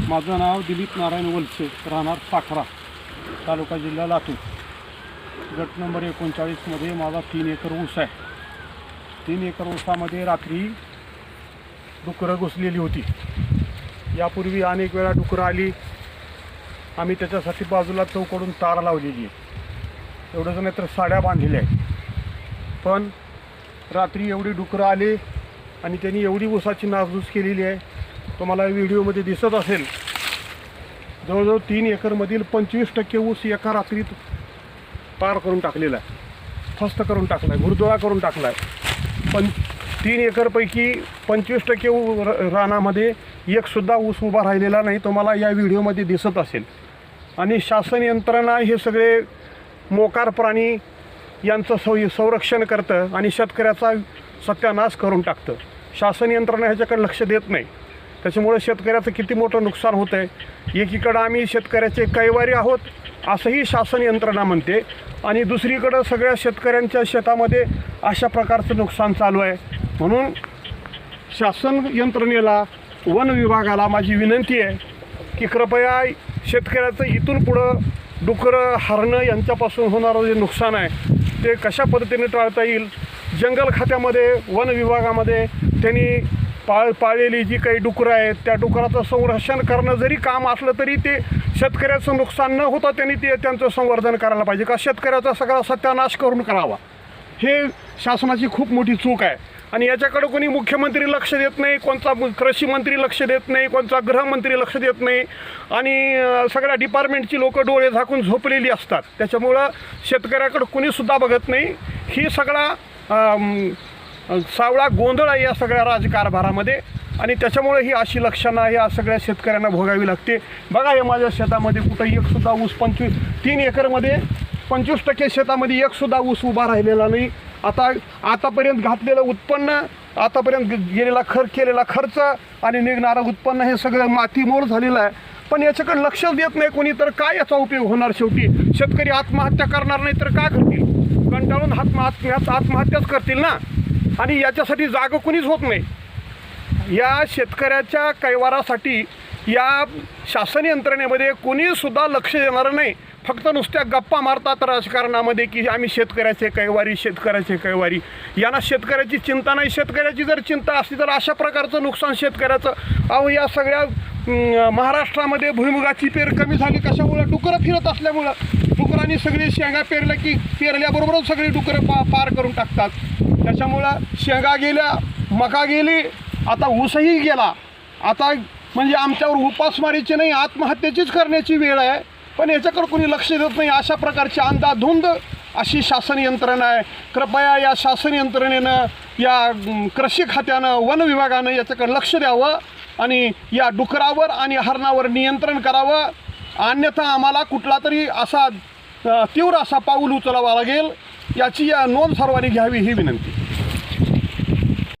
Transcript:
माझं नाव दिलीप नारायण वलसे राहणार साखरा तालुका जिल्हा लातूर. गट नंबर एकोणचाळीसमध्ये माझा तीन एकर ऊस आहे. तीन एकर ऊसामध्ये रात्री डुकरं घुसलेली होती. यापूर्वी अनेक वेळा डुकरं आली. आम्ही त्याच्यासाठी बाजूला चौकडून तार लावलेली आहे. एवढंच नाही तर साड्या बांधलेल्या आहेत. पण रात्री एवढी डुकरं आले आणि त्यांनी एवढी ऊसाची नासधूस केलेली आहे तुम्हाला व्हिडिओमध्ये दिसत असेल जवळजवळ तीन एकरमधील पंचवीस टक्के ऊस एका रात्रीत पार करून टाकलेला आहे. फस्त करून टाकला आहे गुरुद्वारा करून टाकला आहे पण तीन एकरपैकी पंचवीस टक्के ऊ- र- रानामध्ये एकसुद्धा ऊस उभा राहिलेला नाही तुम्हाला या व्हिडिओमध्ये दिसत असेल. आणि शासन यंत्रणा हे सगळे मोकार प्राणी यांचं सौ संरक्षण करतं आणि शेतकऱ्याचा सत्यानाश करून टाकतं. शासन यंत्रणा ह्याच्याकडे लक्ष देत नाही. त्याच्यामुळे शेतकऱ्याचं किती मोठं नुकसान होतं आहे एकीकडं आम्ही शेतकऱ्याचे कैवारी आहोत असंही शासन यंत्रणा म्हणते. आणि दुसरीकडं सगळ्या शेतकऱ्यांच्या शेतामध्ये अशा प्रकारचं नुकसान चालू आहे. म्हणून शासन यंत्रणेला वन विभागाला माझी विनंती आहे की कृपया शेतकऱ्याचं इथून पुढं डुकरं हरणं यांच्यापासून होणारं जे नुकसान आहे ते कशा पद्धतीने टाळता येईल? जंगल खात्यामध्ये वन विभागामध्ये त्यांनी पाळ पाळलेली जी काही डुकरं आहेत त्या डुकराचं संरक्षण करणं जरी काम असलं तरी ते शेतकऱ्याचं नुकसान न होता त्यांनी ते त्यांचं संवर्धन करायला पाहिजे. का शेतकऱ्याचा सगळा सत्यानाश करून करावा? हे शासनाची खूप मोठी चूक आहे. आणि याच्याकडे कोणी मुख्यमंत्री लक्ष देत नाही कोणता कृषी मंत्री लक्ष देत नाही कोणता गृहमंत्री लक्ष देत नाही आणि सगळ्या डिपार्टमेंटची लोक डोळे झाकून झोपलेली असतात. त्याच्यामुळं शेतकऱ्याकडं कोणीसुद्धा बघत नाही. ही सगळा सावळा गोंधळ आहे या सगळ्या राजकारभारामध्ये. आणि त्याच्यामुळे ही अशी लक्षणं या सगळ्या शेतकऱ्यांना भोगावी लागते. बघा या माझ्या शेतामध्ये कुठं एकसुद्धा ऊस पंचवीस तीन एकरमध्ये पंचवीस टक्के शेतामध्ये एकसुद्धा ऊस उभा राहिलेला नाही. आता आतापर्यंत घातलेलं उत्पन्न आतापर्यंत गेलेला खर्च केलेला खर्च आणि निघणारं उत्पन्न हे सगळं मातीमोल झालेलं आहे. पण याच्याकडे लक्षच देत नाही कोणी तर काय याचा उपयोग होणार शेवटी? शेतकरी आत्महत्या करणार नाही तर काय करतील? कंटाळून आत्महत्या आत्महत्याच करतील ना? आणि याच्यासाठी जागं कुणीच होत नाही. या शेतकऱ्याच्या कैवारासाठी या शासन यंत्रणेमध्ये कोणीसुद्धा लक्ष देणारं नाही. फक्त नुसत्या गप्पा मारतात राजकारणामध्ये की आम्ही शेतकऱ्याचे कैवारी शेतकऱ्याचे कैवारी. यांना शेतकऱ्याची चिंता नाही. शेतकऱ्याची जर चिंता असली तर अशा प्रकारचं नुकसान शेतकऱ्याचं. अहो या सगळ्या महाराष्ट्रामध्ये भुईमुगाची पेर कमी झाली कशामुळं? डुकरं फिरत असल्यामुळं. डुकरांनी सगळी शेंगा पेरल्या की पेरल्याबरोबरच सगळी डुकरं पा पार करून टाकतात. त्याच्यामुळं शेंगा गेल्या मका गेली आता ऊसही गेला. आता म्हणजे आमच्यावर उपासमारीची नाही आत्महत्येचीच करण्याची वेळ आहे. पण याच्याकडे कोणी लक्ष देत नाही. अशा प्रकारची अंधाधुंद अशी शासन यंत्रणा आहे. कृपया या शासन यंत्रणेनं या कृषी खात्यानं वन विभागानं याच्याकडे लक्ष द्यावं आणि या डुकरावर आणि हरणावर नियंत्रण करावं. अन्यथा आम्हाला कुठला तरी असा तीव्र असा पाऊल उचलावा लागेल याची या नोंद सर्वांनी घ्यावी ही विनंती.